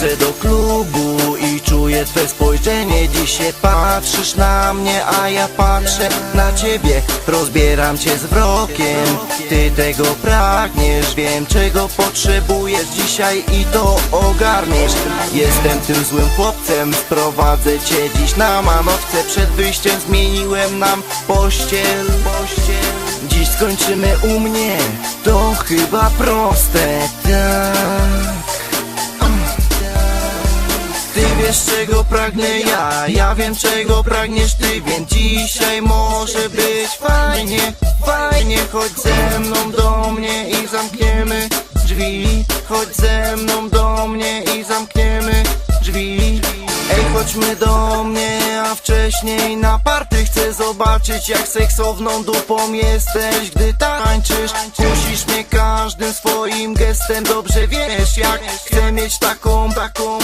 Wchodzę do klubu i czuję twe spojrzenie. Dzisiaj patrzysz na mnie, a ja patrzę na ciebie. Rozbieram cię z wrokiem. Ty tego pragniesz Wiem czego potrzebujesz. Dzisiaj i to ogarniesz. Jestem tym złym chłopcem Sprowadzę cię dziś na manowce. Przed wyjściem zmieniłem nam pościel. Dziś skończymy u mnie. To chyba proste. Tak wiesz czego pragnę ja, ja wiem czego pragniesz ty Więc dzisiaj może być fajnie, fajnie. Chodź ze mną do mnie i zamkniemy drzwi. Chodź ze mną do mnie i zamkniemy drzwi. Ej chodźmy do mnie, a wcześniej na party. Chcę zobaczyć jak seksowną dupą jesteś Gdy tańczysz, musisz mnie każdym swoim gestem Dobrze wiesz jak chcę mieć taką, taką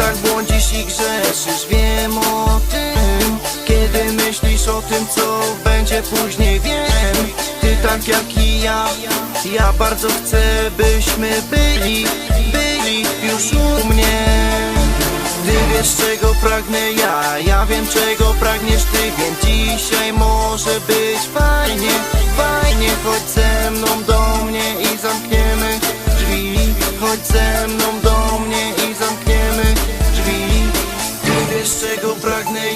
Myślach błądzisz i grzeszysz, wiem o tym Kiedy myślisz o tym co będzie później, wiem Ty tak jak i ja, ja bardzo chcę byśmy byli, byli już u mnie. Ty wiesz czego pragnę ja, ja wiem czego pragniesz ty. Więc dzisiaj może być fajnie, fajnie. Chodź ze mną do mnie i zamkniemy drzwi. Chodź ze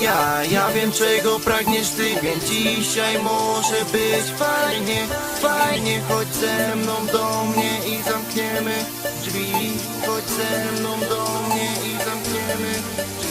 ja, ja wiem czego pragniesz ty Więc dzisiaj może być fajnie, fajnie. Chodź ze mną do mnie i zamkniemy drzwi. Chodź ze mną do mnie i zamkniemy drzwi